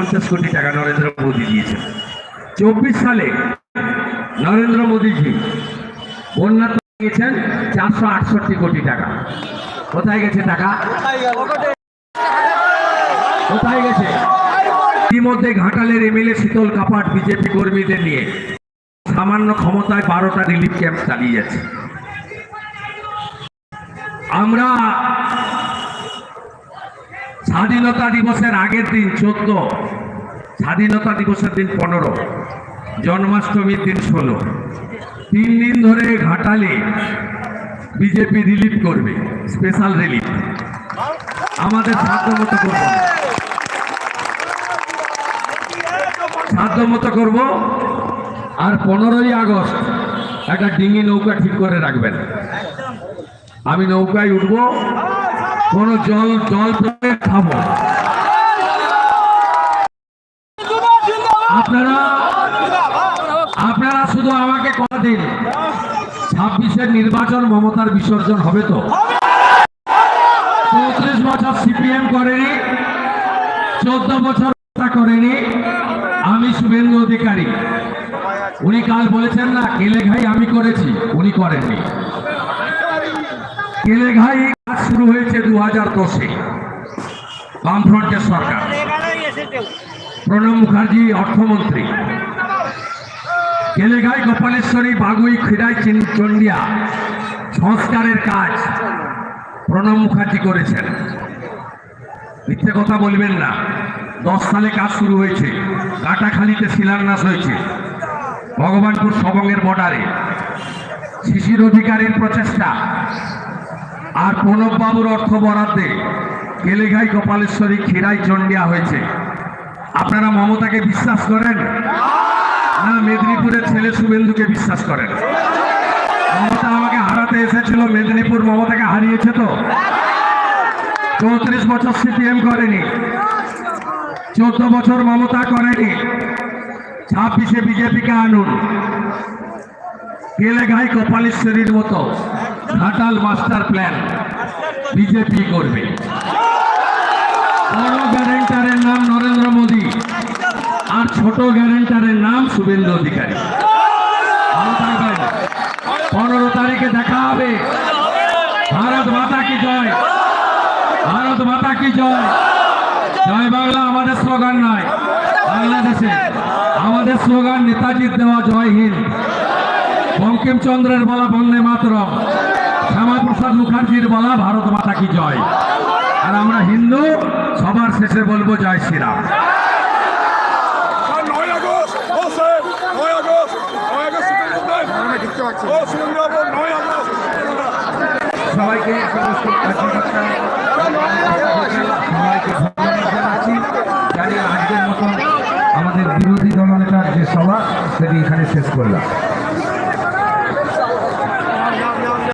পঞ্চাশ কোটি টাকা নরেন্দ্র মোদী দিয়েছেন চব্বিশ সালে নরেন্দ্র মোদীজি বন্যা দিয়েছেন চারশো আটষট্টি কোটি টাকা। কোথায় গেছে টাকা? কোথায় গেছে? ইতিমধ্যে ঘাটালের এমএলএ শীতল কাপাট বিজেপি কর্মীদের নিয়ে সামান্য ক্ষমতায় বারোটা রিলিফ ক্যাম্প চালিয়ে যাচ্ছে। আমরা স্বাধীনতা দিবসের আগের দিন চোদ্দ, স্বাধীনতা দিবসের দিন পনেরো, জন্মাষ্টমীর দিন ষোলো। তিন দিন ধরে ঘাটালে বিজেপি রিলিফ করবে স্পেশাল রিলিফ আমাদের সাধ্য মতো করব। সাধ্য মতো করব। আর পনেরোই আগস্ট একটা ডিঙি নৌকা ঠিক করে রাখবেন। আমি নৌকায় উঠবো, কোনো জল জল খাব। আপনারা আপনারা শুধু আমাকে কথা দিন। ছাব্বিশের নির্বাচন মমতার বিসর্জন হবে তো? চৌত্রিশ বছর সিপিএম করেনি, চোদ্দ বছর করেনি। আমি শুভেন্দু অধিকারী। উনি কাল বলেছেন না, কেলে ঘাই আমি করেছি। উনি করেননি। কেলেঘাই কাজ শুরু হয়েছে দু হাজার দশে। বামফ্রন্টের সরকার। প্রণব মুখার্জি, অর্থমন্ত্রী। কেলেঘাই, গোপালেশ্বরী, বাগুই খিরাই চন্ডিয়া। সংস্কারের কাজ প্রণব মুখার্জি করেছেন। মিথ্যে কথা বলবেন না। দশ সালে কাজ শুরু হয়েছে। কাটাখালিতে শিলান্যাস হয়েছে। ভগবানপুর সবংয়ের বর্ডারে। শিশির অধিকারীর প্রচেষ্টা। আর প্রণব বাবুর অর্থ বরাদ্দে কেলেঘাই কপালেশ্বরী খিরাই চন্ডিয়া হয়েছে। আপনারা মমতাকে বিশ্বাস করেন? না মেদিনীপুরের ছেলে শুভেন্দুকে বিশ্বাস করেন? মমতা আমাকে হারাতে এসেছিল, মেদিনীপুর মমতাকে হারিয়েছে তো? চৌত্রিশ বছর সিপিএম করেনি। চোদ্দ বছর মমতা করেনি। ছাব্বিশে বিজেপিকে আনুন। কেলেঘাই কপালেশ্বরীর মতো ঘাটাল মাস্টার প্ল্যান বিজেপি করবে। বড় গ্যারেন্টারের নাম নরেন্দ্র মোদী আর ছোট গ্যারেন্টারের নাম শুভেন্দু অধিকারী। পনেরো তারিখে দেখা হবে। ভারত মাতা কি জয়? ভারত মাতা কি জয়? জয় বাংলা আমাদের স্লোগান নয়, বাংলাদেশে। আমাদের স্লোগান নেতাজির দেওয়া জয় হিন্দ। বঙ্কিমচন্দ্রের বলা বন্দে মাতরম। শ্যামাপ্রসাদ মুখার্জির বলা ভারত মাতা কি জয়? আর আমরা হিন্দু সবার শেষে বলব জয় শ্রীরাম। সবাইকে সমস্ত সবাইকে ধন্যবাদ জানাচ্ছি। জানি আজকের মতন আমাদের বিরোধী দলনেতার যে সভা সেটি এখানে শেষ করলাম।